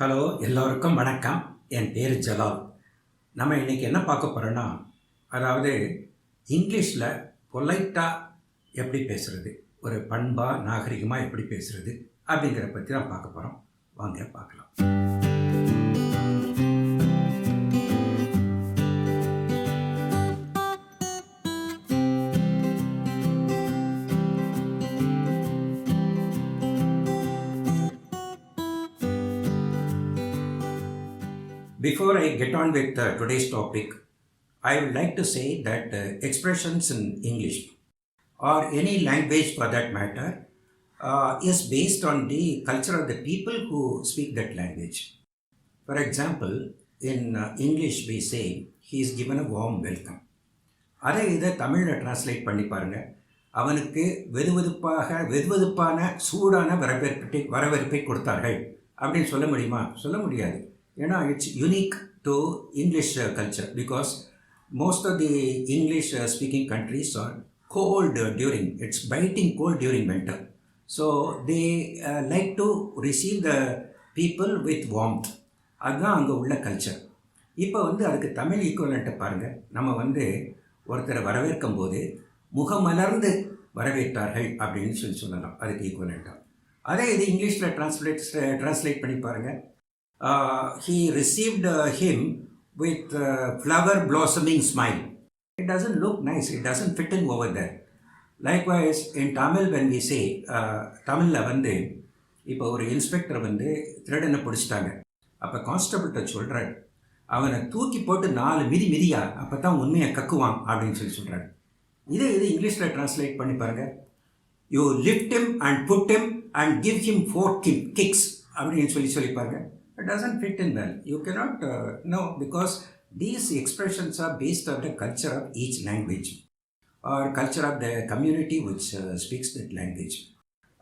Hello எல்லோருக்கும் வணக்கம். என் பேர் ஜலால். நம்ம இன்றைக்கி என்ன பார்க்க போகிறோன்னா அதாவது இங்கிலீஷில் பொலைட்டாக எப்படி பேசுகிறது ஒரு பண்பாக நாகரிகமாக எப்படி பேசுகிறது அப்படிங்கிற பற்றி தான் பார்க்க போகிறோம் வாங்க பார்க்கலாம். Before I get on with uh, today's topic, I would like to say that uh, expressions in English or any language for that matter uh, is based on the culture of the people who speak that language. For example, in uh, English we say, he is given a warm welcome. அதை இதை தமிழில் translate பண்ணி பாருங்க அவனுக்கு வெதுவெதுப்பாக வெதுவெதுப்பான சூடான வரவேற்பை வரவேற்பை கொடுத்தார்கள் அப்படின்னு சொல்ல முடியுமா சொல்ல முடியாது ஏன்னா it's unique to English culture because most of the English speaking countries are cold during it's biting cold during winter. So they like to receive the people with warmth அதுதான் அங்கே உள்ள கல்ச்சர் இப்போ வந்து அதுக்கு தமிழ் ஈக்குவலண்ட்டை பாருங்கள் நம்ம வந்து ஒருத்தரை வரவேற்கும் போது முகமலர்ந்து வரவேற்றார்கள் அப்படின்னு சொல்லி சொல்லலாம். அதுக்கு ஈக்குவலண்ட்டாக அதே இது இங்கிலீஷில் ட்ரான்ஸ்லேட் ட்ரான்ஸ்லேட் பண்ணி பாருங்கள் he received him with flower blossoming smile it doesn't look nice. It doesn't fit in over there. Likewise in tamil when we say uh, தமிழில் வந்து இப்போ ஒரு இன்ஸ்பெக்டர் வந்து திருடனை பிடிச்சிட்டாங்க. அப்போ கான்ஸ்டபிள்கிட்ட சொல்கிறாரு அவனை தூக்கி போட்டு நாலு மிதி மிதியா? அப்போ தான் உண்மையை கக்குவான் அப்படின்னு சொல்லி சொல்கிறாரு இதே இது இங்கிலீஷில் ட்ரான்ஸ்லேட் பண்ணி பாருங்கள் you lift him and put him and give him four kick kicks அப்படின்னு சொல்லி சொல்லிப்பாருங்க it doesn't fit in well. You cannot uh, know because these expressions are based on the culture of each language or culture of the community which uh, speaks that language.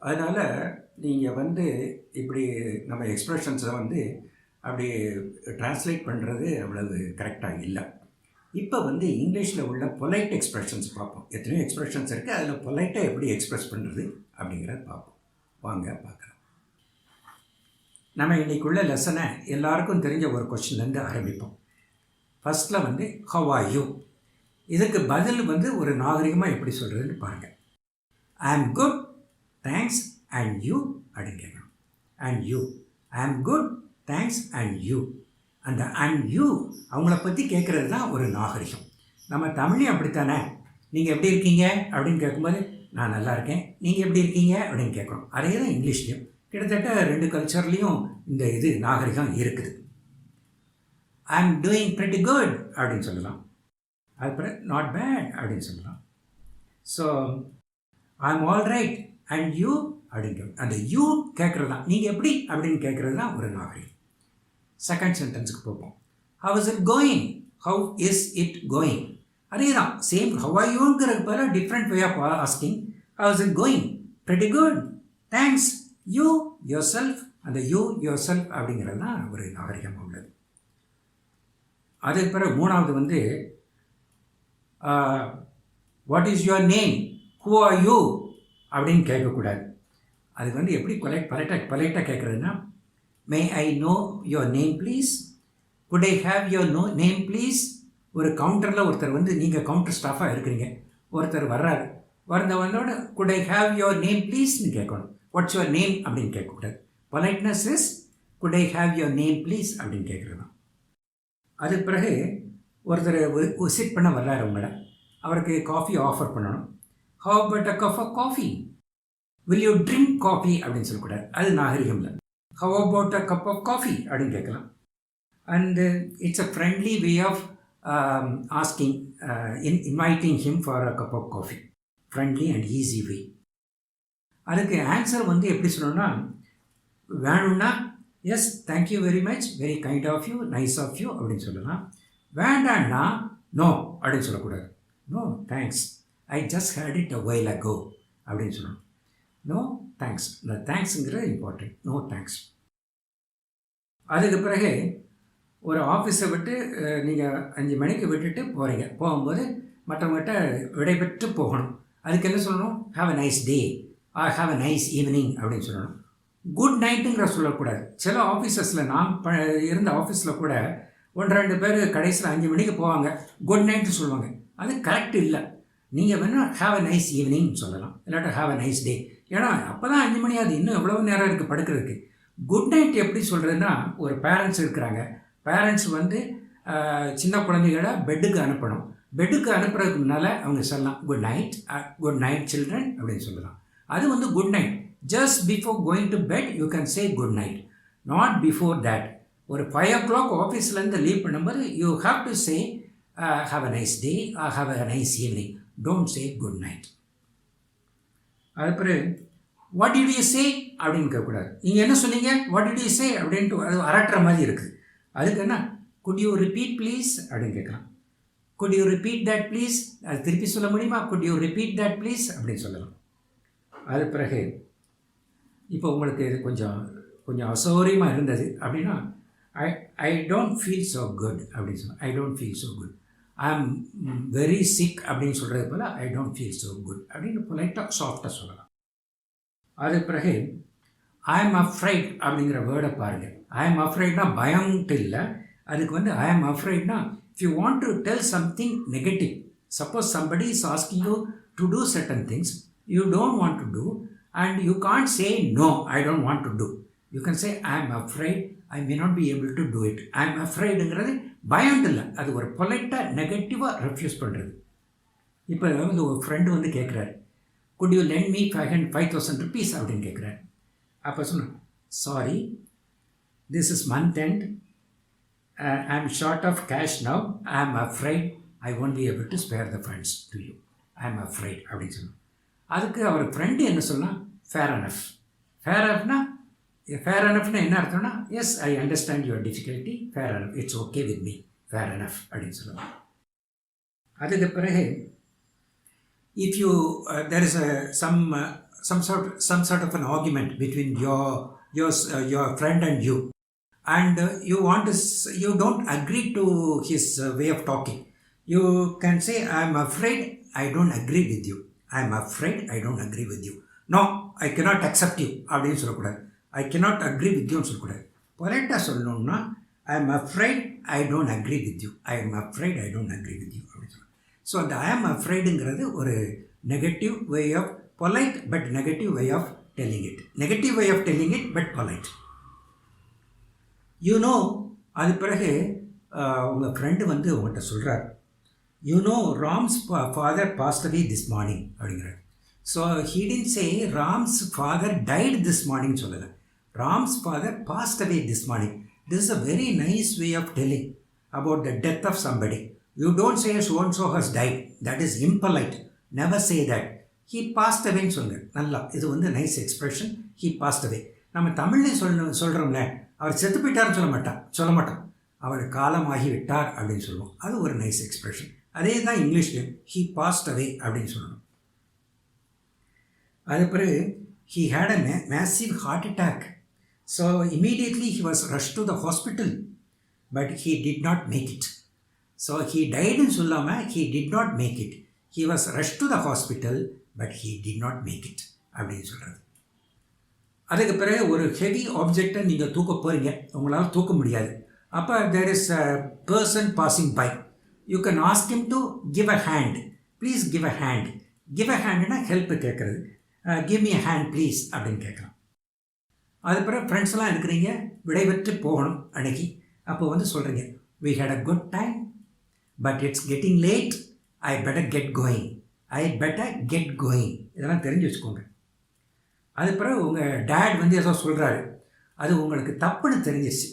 அதனால் நீங்கள் வந்து இப்படி நம்ம எக்ஸ்ப்ரெஷன்ஸை வந்து அப்படி translate பண்ணுறது அவ்வளவு கரெக்டாக இல்லை. இப்போ வந்து இங்கிலீஷில் உள்ள பொலைட் எக்ஸ்ப்ரெஷன்ஸ் பார்ப்போம். எத்தனையோ எக்ஸ்ப்ரெஷன்ஸ் இருக்குது அதில் பொலைட்டாக எப்படி எக்ஸ்ப்ரெஸ் பண்ணுறது அப்படிங்கிறத பார்ப்போம். வாங்க பார்க்கலாம். நம்ம இன்றைக்குள்ள லெசனை எல்லாருக்கும் தெரிஞ்ச ஒரு கொஷின்லேருந்து ஆரம்பிப்போம். ஃபஸ்ட்டில் வந்து ஹவ் ஆர் யூ இதுக்கு பதில் வந்து ஒரு நாகரிகமாக எப்படி சொல்கிறதுன்னு பாருங்கள் I am good thanks and you அப்படின்னு கேட்கணும் and you I am good thanks and you அந்த அண்ட் யூ அவங்கள பற்றி கேட்குறது தான் ஒரு நாகரிகம். நம்ம தமிழையும் அப்படித்தானே? நீங்கள் எப்படி இருக்கீங்க? அப்படின்னு கேட்கும்போது நான் நல்லா இருக்கேன். நீங்கள் எப்படி இருக்கீங்க? அப்படின்னு கேட்குறோம் அதே தான் இங்கிலீஷ்லேயும். கிட்டத்தட்ட ரெண்டு கல்ச்சர்லேயும் இந்த இது நாகரிகம் இருக்குது. I am doing pretty good அப்படின்னு சொல்லலாம். அதுக்கப்புறம் நாட் பேட் அப்படின்னு சொல்லலாம். So I am all right and you அப்படின்னு அந்த யூ கேட்குறது தான் நீங்கள் எப்படி? அப்படின்னு கேட்குறது தான் ஒரு நாகரிகம். செகண்ட் சென்டென்ஸுக்கு போவோம் how is it going how is it going அதே தான் same how are யூங்கிறது different way of asking how is it going pretty good thanks you yourself அந்த யூ யோர் செல்ஃப் அப்படிங்கிறது தான் ஒரு நாகரிகமாக உள்ளது. அதுக்கு பிறகு மூணாவது வந்து what is your name who are you அப்படின்னு கேட்கக்கூடாது. அது வந்து எப்படி கொலை பலைட்டாக பலைட்டாக கேட்குறதுன்னா may I know your name please could I have your no name please ஒரு கவுண்டரில் ஒருத்தர் வந்து நீங்கள் கவுண்டர் ஸ்டாஃபாக இருக்கிறீங்க. ஒருத்தர் வர்றாரு. வந்தவனோட could I have your name ப்ளீஸ்னு கேட்கணும். வாட்ஸ் யுவர் நேம் அப்படின்னு கேட்கக்கூடாது. Politeness is could I have your name please அப்படின்னு கேட்குறது. தான் அதுக்கு பிறகு ஒருத்தர் விசிட் பண்ண வர்றாரு உங்களை. அவருக்கு காஃபி ஆஃபர் பண்ணணும். How but a cup of coffee will you drink coffee அப்படின்னு சொல்லக்கூடாது. அது நாகரிகம் இல்லை. How about a cup of coffee அப்படின்னு கேட்கலாம். And it's a friendly way of asking in inviting him for a cup of coffee friendly and easy way அதுக்கு answer வந்து எப்படி சொல்லணும்னா வேணும்னா yes thank you very much very kind of you nice of you அப்படின்னு சொல்லலாம். வேண்டாம்னா no அப்படின்னு சொல்லக்கூடாது. No thanks I just had it a while ago அப்படின்னு சொல்லணும். நோ தேங்க்ஸ் இந்த தேங்க்ஸுங்கிறது இம்பார்ட்டன்ட் நோ தேங்க்ஸ் அதுக்கு பிறகு ஒரு ஆஃபீஸை விட்டு நீங்கள் அஞ்சு மணிக்கு விட்டுட்டு போகிறீங்க போகும்போது மற்றவங்ககிட்ட விடைபெற்று போகணும். அதுக்கு என்ன சொல்லணும்? Have a nice day I have a nice evening அப்படின்னு சொல்லணும். குட் நைட்டுங்கிற சொல்லக்கூடாது. சில ஆஃபீஸஸில் நான் ப இருந்த ஆஃபீஸில் கூட ஒன்று ரெண்டு பேர் கடைசியில் அஞ்சு மணிக்கு போவாங்க. குட் நைட்டு சொல்லுவாங்க. அது கரெக்ட் இல்லை. நீங்கள் வேணால் ஹாவ் அ நைஸ் ஈவினிங் சொல்லலாம். இல்லாட்டா ஹாவ் அ நைஸ் டே ஏன்னா அப்போ தான் அஞ்சு மணி ஆகுது. இன்னும் எவ்வளோ நேரம் இருக்குது படுக்கிறதுக்கு? குட் நைட் எப்படி சொல்கிறதுன்னா ஒரு பேரண்ட்ஸ் இருக்கிறாங்க. பேரண்ட்ஸ் வந்து சின்ன குழந்தைகளை பெட்டுக்கு அனுப்பணும். பெட்டுக்கு அனுப்புறதுக்கு முன்னால் அவங்க சொல்லலாம் good night good night children அப்படின்னு சொல்லலாம். அது வந்து good night just before going to bed you can say good night not before that ஒரு ஃபைவ் ஓ கிளாக் ஆஃபீஸ்லேருந்து லீவ் பண்ணும்போது you have to say have a nice day have a nice evening don't say good night அது பிறகு what did you say அப்படின்னு கேட்கக்கூடாது. நீங்கள் என்ன சொன்னீங்க? வாட் டிட் யூ சே அப்படின்ட்டு அது அரட்டுற மாதிரி இருக்குது. அதுக்கு என்ன? குட் யூ ரிப்பீட் ப்ளீஸ் அப்படின்னு கேட்கலாம். Could you repeat that please அது திருப்பி சொல்ல முடியுமா? Could you repeat that please அப்படின்னு சொல்லலாம். அது பிறகு இப்போ உங்களுக்கு இது கொஞ்சம் கொஞ்சம் அசௌகரியமாக இருந்தது அப்படின்னா I I don't feel so good அப்படின்னு சொன்னேன் I don't feel so good I am very sick அப்படின்னு சொல்கிறது போல் I don't feel so good அப்படின்னு பொலைட்டாக சாஃப்டாக சொல்லலாம். அது பிறகு ஐ எம் அஃப்ரைட் அப்படிங்கிற வேர்டை பாருங்கள் ஐ எம் அஃப்ரைட்னா பயம்ட்டு இல்லை. அதுக்கு வந்து I am அஃப்ரைட்னா if you want to tell something negative suppose somebody is asking you to do certain things you don't want to do and you can't say no I don't want to do you can say I am afraid I may not be able to do it I am அஃப்ரைடுங்கிறது பயம் இல்லை. அது ஒரு பொலைட்டாக நெகட்டிவாக refuse பண்ணுறது இப்போ வந்து ஒரு friend வந்து கேட்குறாரு could you lend me five hundred five thousand rupees அப்படின்னு கேட்குறாரு அப்போ சொன்னேன் sorry this is month end I am short of cash now I am afraid I won't be able to spare the funds to you I am afraid அப்படின்னு சொன்னோம் அதுக்கு அவர் friend என்ன சொன்னால் ஃபேர் அனஃப் ஃபேர் அனஃப்னா fair அனஃப்னா என்ன அர்த்தம்னா yes I understand your difficulty fair enough it's okay with me fair enough அப்படின்னு சொல்லுவாங்க அதுக்கு பிறகு if you uh, there is a some uh, some sort some sort of an argument between your your uh, your friend and you and uh, you want to s- you don't agree to his uh, way of talking you can say i am afraid i don't agree with you I am afraid I don't agree with you no I cannot accept you அப்படின்னு சொல்லக்கூடாது. ஐ cannot agree with யூன்னு சொல்லக்கூடாது. பொலைட்டாக சொல்லணும்னா I am afraid I don't agree with you I am afraid I don't agree with you அப்படின்னு சொல்லணும். So அந்த I am அஃப்ரைடுங்கிறது ஒரு negative way of polite but negative way of telling it negative way of telling it but polite you know அது பிறகு உங்கள் friend வந்து உங்கள்கிட்ட சொல்கிறார் you know Ram's father passed away this morning அப்படிங்கிறார். So he didn't say Ram's father died this morning சொல்லலை. Ram's father passed away this morning this is a very nice way of telling about the death of somebody you don't say so and has died that is impolite never say that that. He சொல்லுங்கள் நல்லா இது வந்து nice expression he passed away நம்ம தமிழ்லேயும் சொல்ல சொல்கிறோம்ல அவர் செத்து போயிட்டார்னு சொல்ல மாட்டான். சொல்ல மாட்டோம் அவர் காலமாகி விட்டார் அப்படின்னு சொல்லுவோம். அது ஒரு நைஸ் எக்ஸ்பிரஷன் அதே தான் இங்கிலீஷ்லேயும் ஹீ பாஸ்ட் அவே அப்படின்னு சொல்லணும் அது பிறகு he had a massive heart attack so immediately he was rush to the hospital but he did not make it so he டைடுன்னு சொல்லாமல் he did not make it he was rush to the hospital but he did not make it அப்படின்னு சொல்கிறது அதுக்கு பிறகு ஒரு heavy ஆப்ஜெக்டை நீங்கள் தூக்க போகிறீங்க உங்களால் தூக்க முடியாது. அப்போ there is a person passing by you can ask him to give a hand please give a hand give a ஹேண்டுனா help கேட்குறது கிவ் மீ ஹேண்ட் ப்ளீஸ் அப்படின்னு கேட்குறான் அது பிறகு ஃப்ரெண்ட்ஸ்லாம் இருக்கிறீங்க. விடைபெற்று போகணும் அன்னைக்கு. அப்போ வந்து சொல்கிறீங்க we had a good time but it's getting late I better get going I better get going இதெல்லாம் தெரிஞ்சு வச்சுக்கோங்க. அது பிறகு உங்கள் டேட் வந்து ஏதோ சொல்கிறாரு அது உங்களுக்கு தப்புன்னு தெரிஞ்சிச்சு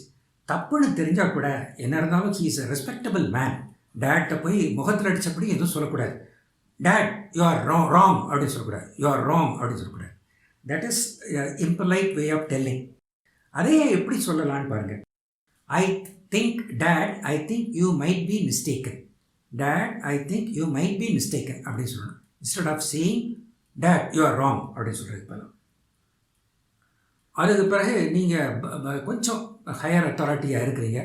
தப்புன்னு தெரிஞ்சால் கூட என்ன இருந்தாலும் he is a respectable man டேட்டை போய் முகத்தில் அடித்தபடி எதுவும் சொல்லக்கூடாது. Dad you are wrong wrong அப்படின்னு சொல்லக்கூடாது. யூ ஆர் ராங் அப்படின்னு சொல்லக்கூடாது. That is impolite way of telling அதையே எப்படி சொல்லலான்னு பாருங்கள் I think dad I think you might be mistaken dad I think you might be mistaken அப்படின்னு சொல்லணும். Instead of saying dad you are wrong அப்படின்னு சொல்கிறது போல அதுக்கு பிறகு நீங்கள் கொஞ்சம் ஹையர் அத்தாரிட்டியாக இருக்கிறீங்க.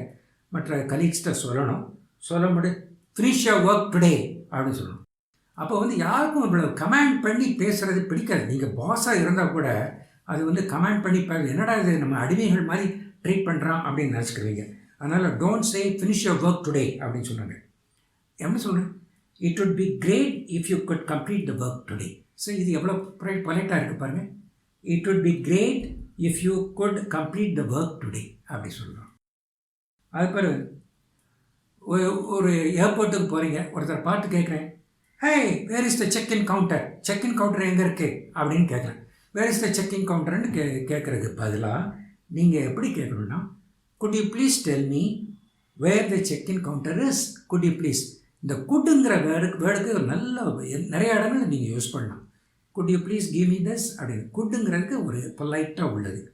மற்ற கலீக்ஸ்கிட்ட சொல்லணும். சொல்ல முடியும் ஃபினிஷ் யோர் ஒர்க் டுடே அப்படின்னு சொல்லணும் அப்போ வந்து யாருக்கும் இவ்வளோ கமாண்ட் பண்ணி பேசுகிறது பிடிக்காது. நீங்கள் பாஸாக இருந்தால் கூட அது வந்து கமெண்ட் பண்ணி ப- என்னடா இது? நம்ம அடிமைகள் மாதிரி ட்ரீட் பண்ணுறான் அப்படின்னு நினச்சிக்கிறீங்க அதனால் don't say finish your work today அப்படின்னு சொன்னாங்க என்ன சொல்கிறேன் it would be great if you could complete the work today so இது எவ்வளோ பொலைட்டாக இருக்குது பாருங்கள் it would be great if you could complete the work today அப்படி சொல்கிறோம் அது பிறகு ஒரு- ஒரு ஏர்போர்ட்டுக்கு போகிறீங்க ஒருத்தர் பார்த்து கேட்குறேன். Hey where is the check in counter check in counter எங்கே இருக்கு? அப்படின்னு கேட்குறேன். Where is the check in கவுண்டர்னு கே கேட்குறதுக்கு பதிலாக நீங்கள் எப்படி கேட்கணும்னா could you please tell me where the check in counter is could you please இந்த குட்டுங்கிற வேர்டுக்கு வேர்டுக்கு நல்ல நிறைய இடங்கள் நீங்கள் யூஸ் பண்ணலாம். Could you please give me this? அப்படின்னு. குட்டுங்கிறதுக்கு ஒரு பொலைட்டாக உள்ளது.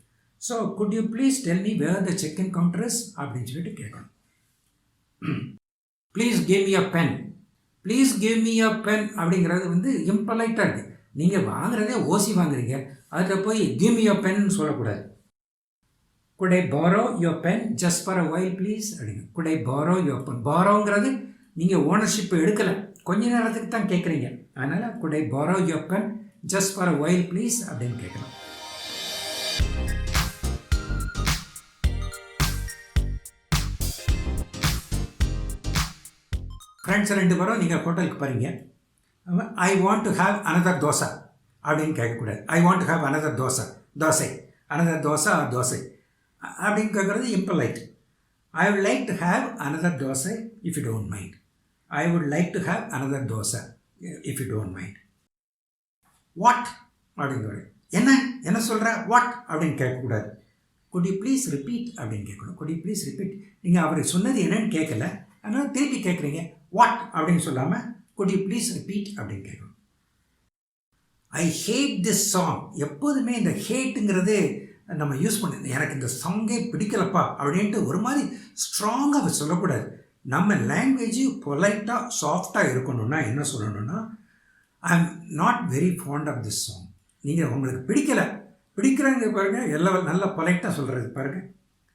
So could you please tell me where the check in counter is அப்படின்னு சொல்லிட்டு கேட்கணும். Please give me a pen please give me a pen அப்படிங்கிறது வந்து இம்பலைட்டாக இருக்குது நீங்கள் வாங்குறதே ஓசி வாங்குறீங்க. அதில் போய் கிவ் மி அ பென் சொல்லக்கூடாது. Could I borrow your pen just for a while please அப்படிங்க. Could I borrow your pen பாரோங்கிறது நீங்கள் ஓனர்ஷிப் எடுக்கலை. கொஞ்ச நேரத்துக்கு தான் கேட்குறீங்க அதனால் could I borrow your pen just for a while please அப்படின்னு கேட்கலாம். ஃப்ரெண்ட்ஸ் ரெண்டு பேரும் நீங்கள் ஹோட்டலுக்கு போகிறீங்க I want to have another dosa அப்படின்னு கேட்கக்கூடாது. I want to have another dosa dosa. Another dosa or dosa? அப்படின்னு கேட்குறது impolite I would like to have another dosa if you don't mind I would like to have another dosa if you don't mind what அப்படிங்கிறது என்ன? என்ன சொல்கிற what அப்படின்னு கேட்கக்கூடாது. Could you please repeat அப்படின்னு கேட்கணும். குட் யூ ப்ளீஸ் ரிப்பீட் நீங்கள் அவர் சொன்னது என்னன்னு கேட்கல. அதனால் திருப்பி கேட்குறீங்க. வாட் அப்படின்னு சொல்லாமல் குட் யூ ப்ளீஸ் ரிப்பீட் அப்படின்னு கேட்கணும். ஐ ஹேட் திஸ் சாங் எப்போதுமே இந்த ஹேட்டுங்கிறது நம்ம யூஸ் பண்ண எனக்கு இந்த சாங்கே பிடிக்கலப்பா அப்படின்ட்டு ஒரு மாதிரி ஸ்ட்ராங்காக சொல்லக்கூடாது. நம்ம லாங்குவேஜ் பொலைட்டாக சாஃப்டாக இருக்கணும்னா என்ன சொல்லணும்னா I am not very fond of this song நீங்கள் உங்களுக்கு பிடிக்கல. பிடிக்கிறாங்க பாருங்கள் எல்லாம் நல்ல பொலைட்டாக சொல்கிறது பாருங்கள்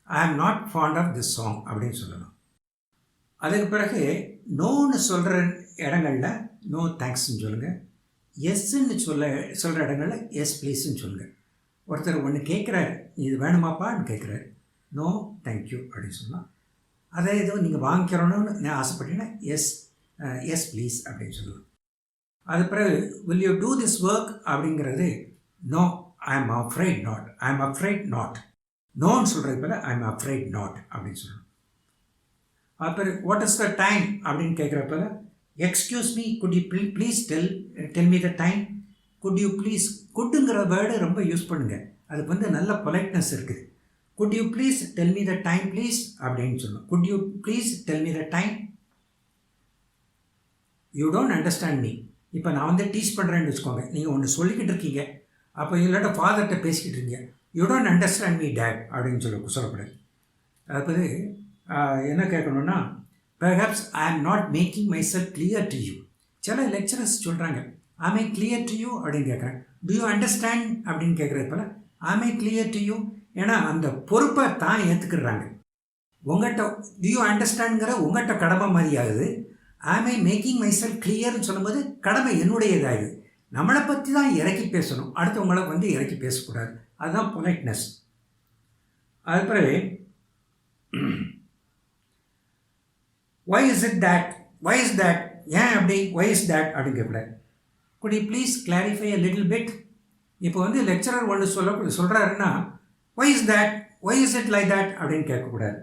I am not fond of this song அப்படின்னு சொல்லணும் அதுக்கு பிறகு நோன்னு சொல்கிற இடங்களில் நோ தேங்க்ஸ்ன்னு சொல்லுங்கள் எஸ்ன்னு சொல்ல சொல்கிற இடங்களில் எஸ் ப்ளீஸ்ன்னு சொல்லுங்கள் ஒருத்தர் ஒன்று கேட்குறாரு இது வேணுமாப்பான்னு கேட்குறாரு நோ தேங்க்யூ அப்படின்னு சொல்லலாம் அதே இது நீங்கள் வாங்கிக்கிறோன்னு நான் ஆசைப்பட்டீங்கன்னா எஸ் எஸ் ப்ளீஸ் அப்படின்னு சொல்லலாம். அது பிறகு will you do this work அப்படிங்கிறது no I am afraid not I am afraid not நோன்னு சொல்கிறது போல் ஐ எம் அஃப்ரைட் நாட் அப்படின்னு சொல்லணும் அப்புறம் வாட் இஸ் த டைம் அப்படின்னு கேட்குறப்ப excuse me could you please please tell tell me the time could you please குட்டுங்கிற word ரொம்ப use பண்ணுங்கள் அதுக்கு வந்து நல்ல பொலைட்னஸ் இருக்குது. Could you please tell me the time please அப்படின்னு சொல்லணும் could you please tell me the time you don't understand me இப்போ நான் வந்து டீச் பண்ணுறேன்னு வச்சுக்கோங்க. நீங்கள் ஒன்று சொல்லிக்கிட்டு இருக்கீங்க. அப்போ இல்லாட்ட ஃபாதர்கிட்ட பேசிக்கிட்டு இருக்கீங்க. You don't understand me dad அப்படின்னு சொல்ல சொல்லக்கூடாது அதாவது என்ன கேட்கணும்னா perhaps I am not making myself clear to you சில லெக்சரர்ஸ் சொல்கிறாங்க ஆமே கிளியர் டு யூ அப்படின்னு கேட்குறேன். டு யூ அண்டர்ஸ்டாண்ட் அப்படின்னு கேட்குறது போல் ஆமே கிளியர் டு யூ ஏன்னா அந்த பொறுப்பை தான் ஏற்றுக்கிறாங்க உங்கள்கிட்ட டு யூ அண்டர்ஸ்டாண்டுங்கிற உங்கள்கிட்ட கடமை மாதிரி ஆகுது ஆமே மேக்கிங் மை செல் கிளியர்னு சொல்லும்போது கடமை என்னுடையதாகுது. நம்மளை பற்றி தான் இறக்கி பேசணும். அடுத்தவங்களை வந்து இறக்கி பேசக்கூடாது. அதுதான் பொலைட்னஸ் அது பிறகு why is it that why is that ஏன் அப்படி ஒய் இஸ் தேட் அப்படின்னு கேட்கக்கூடாது could you please clarify a little bit இப்போ வந்து லெக்சரர் ஒன்று சொல்ல சொல்கிறாருன்னா why is that why is it like that அப்படின்னு கேட்கக்கூடாது.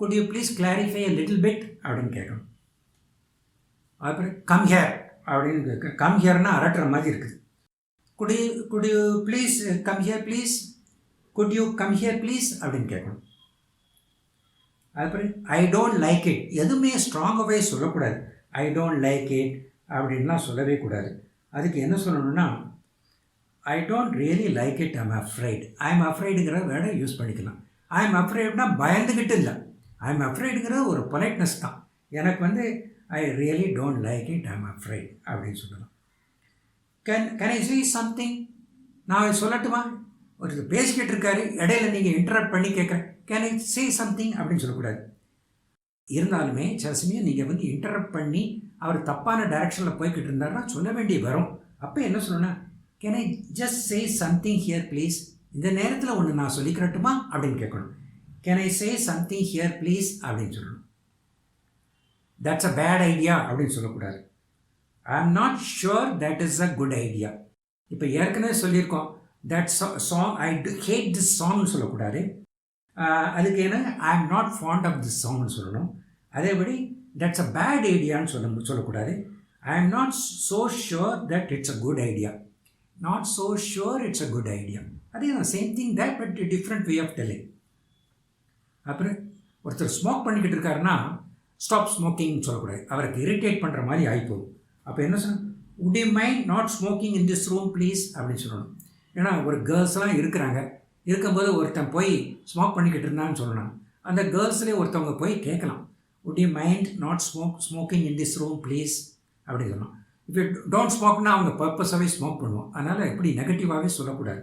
Could you please clarify a little bit அப்படின்னு கேட்கணும். அப்புறம் கம் ஹியர் அப்படின்னு கேட்க கம் ஹியர்னா அரட்டுற மாதிரி இருக்குது. Could you could you please come here please could you come here please அப்படின்னு கேட்கணும். அப்புறம் ஐ டோன்ட் லைக் இட் எதுவுமே ஸ்ட்ராங்காகவே சொல்லக்கூடாது. ஐ டோன்ட் லைக் இட் அப்படின்லாம் சொல்லவே கூடாது. அதுக்கு என்ன சொல்லணும்னா I don't really like it I'm afraid I am அஃப்ரைடுங்கிற வேர்டை யூஸ் பண்ணிக்கலாம். ஐ எம் அஃப்ரைட்னா பயந்துக்கிட்டு இல்லை. ஐம் அஃப்ரைடுங்கிறது ஒரு பொலைட்னஸ் தான். எனக்கு வந்து I really don't like it I'm afraid அப்படின்னு சொல்லலாம் can can I see something நான் சொல்லட்டுமா? ஒருத்தர் பேசிக்கிட்டு இருக்காரு இடையில நீங்கள் இன்டரப்ட் பண்ணி கேட்குறேன் கேன் ஐ சே சம்திங் அப்படின்னு சொல்லக்கூடாது. இருந்தாலுமே சில சமயம் நீங்கள் வந்து இன்டரப்ட் பண்ணி அவர் தப்பான டைரக்ஷனில் போய்கிட்டு இருந்தாருன்னா சொல்ல வேண்டிய வரும். அப்போ என்ன சொல்லணும்னா can I just say something here please இந்த நேரத்தில் ஒன்று நான் சொல்லிக்கிறட்டுமா அப்படின்னு கேட்கணும். Can I say something here please அப்படின்னு சொல்லணும். தட்ஸ் அ பேட் ஐடியா அப்படின்னு சொல்லக்கூடாது. I am not sure that is a good idea இப்போ ஏற்கனவே சொல்லியிருக்கோம். That song I hate this சாங்னு சொல்லக்கூடாது. அதுக்கு என்ன I am not fond of this சாங்னு சொல்லணும். அதேபடி தட்ஸ் அ பேட் ஐடியான்னு சொல்ல சொல்லக்கூடாது. I am not so sure that it's a good idea not so sure it's a good idea அதே தான் same thing that but different way of telling அப்புறம் ஒருத்தர் smoke பண்ணிக்கிட்டு இருக்காருன்னா ஸ்டாப் ஸ்மோக்கிங்னு சொல்லக்கூடாது. அவருக்கு இரிட்டேட் பண்ணுற மாதிரி ஆகிப்போகும் அப்போ என்ன சொன்ன would you mind not smoking in this room please அப்படின்னு சொல்லணும். ஏன்னா ஒரு கேர்ள்ஸ்லாம் இருக்கிறாங்க. இருக்கும்போது ஒருத்தன் போய் ஸ்மோக் பண்ணிக்கிட்டு இருந்தான்னு சொல்லணும். அந்த கேர்ள்ஸ்லேயே ஒருத்தவங்க போய் கேட்கலாம். Would you mind not smoke smoking in this room please அப்படின்னு சொல்லலாம் இப்போ டோன்ட் ஸ்மோக்னா அவங்க பர்பஸாகவே ஸ்மோக் பண்ணுவோம். அதனால் இப்படி நெகட்டிவாகவே சொல்லக்கூடாது.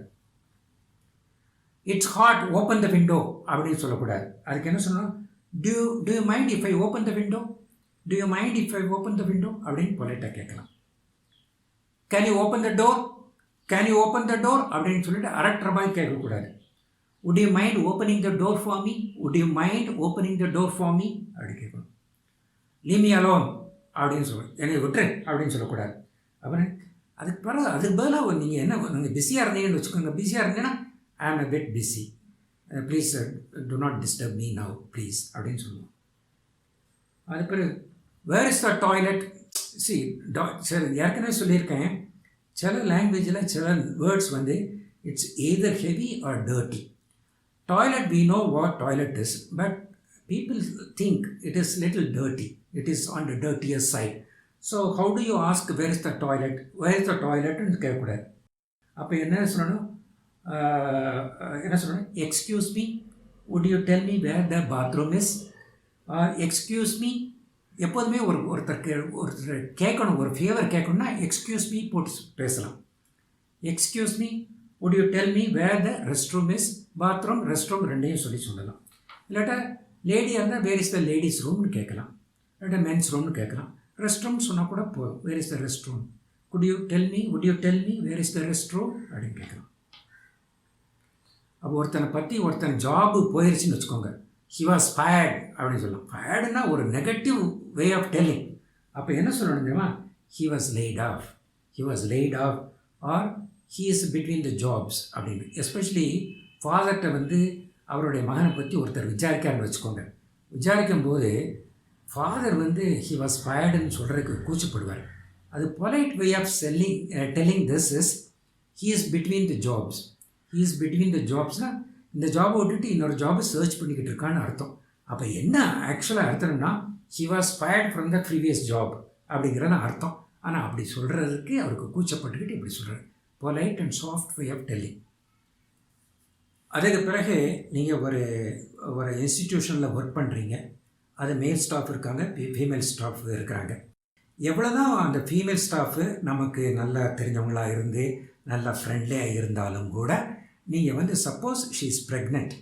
It's hot open the window அப்படின்னு சொல்லக்கூடாது. அதுக்கு என்ன சொல்லணும்? Do do you mind if I open the window do you mind if I open the window அப்படின்னு பொலைட்டாக கேட்கலாம். Can you open the door can you open the door அப்படின்னு சொல்லிட்டு அரட்டுற மாதிரி கேட்கக்கூடாது. Would you mind opening the door for me would you mind opening the door for me அப்படி கேட்கணும். லீமி அலோன் அப்படின்னு சொல்லணும் என்னை விட்டுரு அப்படின்னு சொல்லக்கூடாது. அப்புறம் அதுக்கு பிறகு அதுக்கு பதிலாக நீங்கள் என்ன நீங்கள் பிஸியாக இருந்தீங்கன்னு வச்சுக்கோங்க. பிஸியாக இருந்தீங்கன்னா I am a bit busy please do not disturb me now please அப்படின்னு சொல்லுவோம். அது பிறகு வேர் இஸ் த டாய்லெட் சி டா சரி ஏற்கனவே சொல்லியிருக்கேன். சில லாங்குவேஜில் சில வேர்ட்ஸ் வந்து it's either heavy or dirty toilet we know what toilet is but people think it is little dirty it is on the dirtier side so how do you ask where is the toilet where is the toilet ன்னு கேட்கக்கூடாது அப்போ என்ன சொல்லணும் ஆஹ், என்ன சொல்லணும் excuse me would you tell me where the bathroom is or excuse me எப்போதுமே ஒரு ஒருத்தர் ஒருத்தர் கேட்கணும் ஒரு ஃபேவர் கேட்கணும்னா எக்ஸ்கியூஸ் மீ போட்டு பேசலாம். Excuse me would you tell me where the rest room is bathroom rest room ரெண்டையும் சொல்லி சொல்லலாம். இல்லாட்டா லேடியாக இருந்தால் வேர் இஸ் த லேடிஸ் ரூம்னு கேட்கலாம். இல்லாட்டா மென்ஸ் ரூம்னு கேட்கலாம். ரெஸ்ட் ரூம் சொன்னால் கூட போதும் where is the rest room could you tell me would you tell me where is the rest room அப்படின்னு கேட்கலாம். அப்போ ஒருத்தனை பற்றி ஒருத்தன் ஜாபு போயிருச்சுன்னு வச்சுக்கோங்க. ஹி வாஸ் ஃபயர்ட் அப்படின்னு சொல்லலாம். ஃபயர்டுனா ஒரு நெகட்டிவ் வே ஆஃப் டெல்லிங் அப்போ என்ன சொல்லணும் தெரியுமா? He was laid off he was laid off or he is between the jobs அப்படின்னு. எஸ்பெஷலி ஃபாதர்கிட்ட வந்து அவருடைய மகனை பற்றி ஒருத்தர் விசாரிக்காருன்னு வச்சுக்கோங்க. விசாரிக்கும் போது ஃபாதர் வந்து ஹி வாஸ் ஃபயர்டுன்னு சொல்கிறதுக்கு கூச்சப்படுவார். அது polite way of selling telling this is he is between the jobs he is between the ஜாப்ஸ்னால் இந்த ஜாபை விட்டுட்டு இன்னொரு ஜாபை சர்ச் பண்ணிக்கிட்டு இருக்கான்னு அர்த்தம். அப்போ என்ன ஆக்சுவலாக அர்த்தம்னா he was fired from the previous job அப்படிங்கிறது அர்த்தம். ஆனால் அப்படி சொல்கிறதுக்கு அவருக்கு கூச்சப்பட்டுக்கிட்டு இப்படி சொல்கிறார் polite and soft way of telling அதுக்கு பிறகு நீங்கள் ஒரு ஒரு இன்ஸ்டிடியூஷனில் ஒர்க் பண்ணுறீங்க அது மேல் ஸ்டாஃப் இருக்காங்க ஃபீமேல் ஸ்டாஃப் இருக்கிறாங்க. எவ்வளோதான் அந்த ஃபீமேல் ஸ்டாஃபு நமக்கு நல்லா தெரிஞ்சவங்களாக இருந்து நல்லா ஃப்ரெண்ட்லியாக இருந்தாலும் கூட நீங்கள் வந்து சப்போஸ் ஷீ இஸ் ப்ரெக்னென்ட்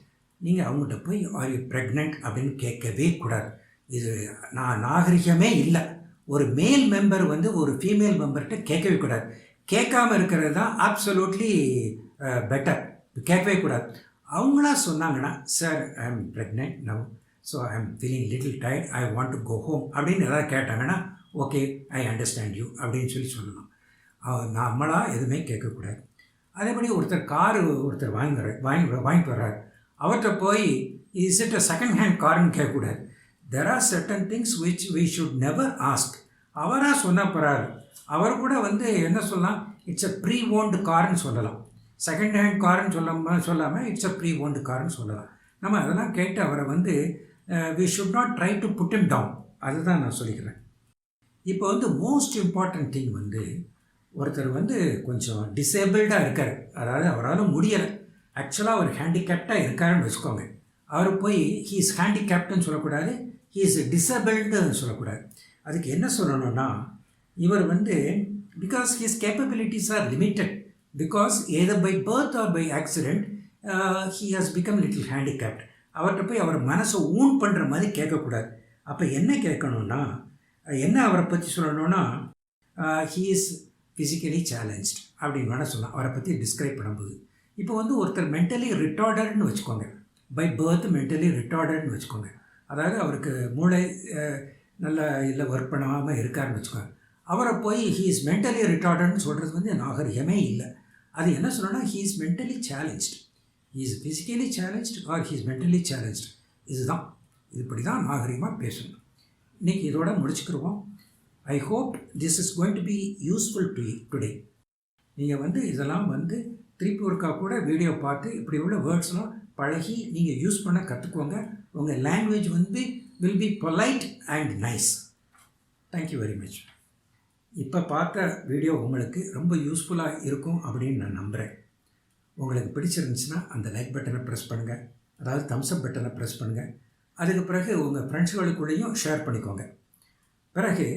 நீங்கள் அவங்ககிட்ட போய் ஆர் யூ ப்ரெக்னென்ட் அப்படின்னு கேட்கவே கூடாது. இது நான் நாகரிகமே இல்லை. ஒரு மேல் மெம்பர் வந்து ஒரு ஃபீமேல் மெம்பர்கிட்ட கேட்கவே கூடாது. கேட்காம இருக்கிறது தான் அப்சல்யூட்லி பெட்டர் கேட்கவே கூடாது. அவங்களா சொன்னாங்கன்னா sir I am pregnant now so I am feeling little tired I want to go home அப்படின்னு எதாவது கேட்டாங்கன்னா ஓகே ஐ அண்டர்ஸ்டாண்ட் யூ அப்படின்னு சொல்லி சொல்லலாம். அவ- நம்மளா எதுவுமே கேட்கக்கூடாது அதேபடி ஒருத்தர் காரு ஒருத்தர் வாங்கி வாங்கி வாங்கிட்டு வர்றார். அவர்கிட்ட போய் is it a second hand காருன்னு கேட்கக்கூடாது there are certain things which we should never ask அவராக சொன்ன போகிறாரு அவர் கூட வந்து என்ன சொல்லலாம்? இட்ஸ் அ ப்ரீ ஓன்டு கார்னு சொல்லலாம். செகண்ட் ஹேண்ட் கார்னு சொல்லாமல் சொல்லாமல் இட்ஸ் அ ப்ரீ ஓன்டு கார்னு சொல்லலாம். நம்ம அதெல்லாம் கேட்டு அவரை வந்து we should not try to put him down அதுதான் நான் சொல்லிக்கிறேன். இப்போ வந்து மோஸ்ட் இம்பார்ட்டன்ட் திங் வந்து ஒருத்தர் வந்து கொஞ்சம் டிசேபிள்டாக இருக்கார். அதாவது அவரால் முடியலை. ஆக்சுவலாக அவர் ஹேண்டிகேப்டாக இருக்காருன்னு வச்சுக்கோங்க. அவர் போய் ஹீ இஸ் ஹேண்டிகேப்டுன்னு சொல்லக்கூடாது. இஸ் டிசபிள்டுன்னு சொல்லக்கூடாது. அதுக்கு என்ன சொல்லணும்னா இவர் வந்து because his capabilities are limited because either by birth or by accident he has become little handicapped அவர்கிட்ட போய் அவர் மனசை ஊன் பண்ணுற மாதிரி கேட்கக்கூடாது. அப்போ என்ன கேட்கணும்னா என்ன அவரை பற்றி சொல்லணும்னா ஹீ இஸ் ஃபிசிக்கலி சேலஞ்ச்ட் அப்படின்னு வேணால் சொல்லலாம். அவரை பற்றி டிஸ்கிரைப் பண்ணும்போது. இப்போ வந்து ஒருத்தர் மென்டலி ரிட்டார்டர்னு வச்சுக்கோங்க. பை பர்த் மென்டலி ரிட்டார்டர்னு வச்சுக்கோங்க. அதாவது அவருக்கு மூளை நல்ல இல்லை ஒர்க் பண்ணாமல் இருக்காருன்னு வச்சுக்கோங்க. அவரை போய் ஹீ இஸ் மென்டலி ரிட்டார்டர்னு சொல்கிறது வந்து நாகரிகமே இல்லை. அது என்ன சொல்லணும்னா he is mentally challenged he is physically challenged or he is mentally challenged இதுதான். இப்படி தான் நாகரிகமாக பேசணும். இன்றைக்கி இதோட முடிச்சுக்கிடுவோம் I hope this is going to be useful to today நீங்கள் வந்து இதெல்லாம் வந்து திருப்பி ஒருக்கா கூட வீடியோ பார்த்து இப்படி உள்ள வேர்ட்ஸ்லாம் பழகி நீங்கள் யூஸ் பண்ண கற்றுக்கோங்க உங்கள் லாங்குவேஜ் வந்து will be polite and nice thank you very much இப்போ பார்த்த வீடியோ உங்களுக்கு ரொம்ப யூஸ்ஃபுல்லாக இருக்கும் அப்படின்னு நான் நம்புகிறேன் உங்களுக்கு பிடிச்சிருந்துச்சுன்னா அந்த லைக் பட்டனை ப்ரெஸ் பண்ணுங்கள் அதாவது தம்ஸ்அப் பட்டனை ப்ரெஸ் பண்ணுங்கள் அதுக்கு பிறகு உங்கள் ஃப்ரெண்ட்ஸுகளுக்குள்ளேயும் ஷேர் பண்ணிக்கோங்க. பிறகு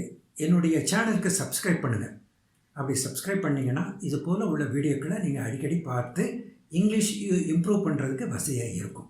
என்னுடைய சேனலுக்கு சப்ஸ்கிரைப் பண்ணுங்கள் அப்படி சப்ஸ்கிரைப் பண்ணிங்கன்னா இது போல் உள்ள வீடியோக்களை நீங்கள் அடிக்கடி பார்த்து இங்கிலீஷ் இம்ப்ரூவ் பண்ணுறதுக்கு வசதியாக இருக்கும்.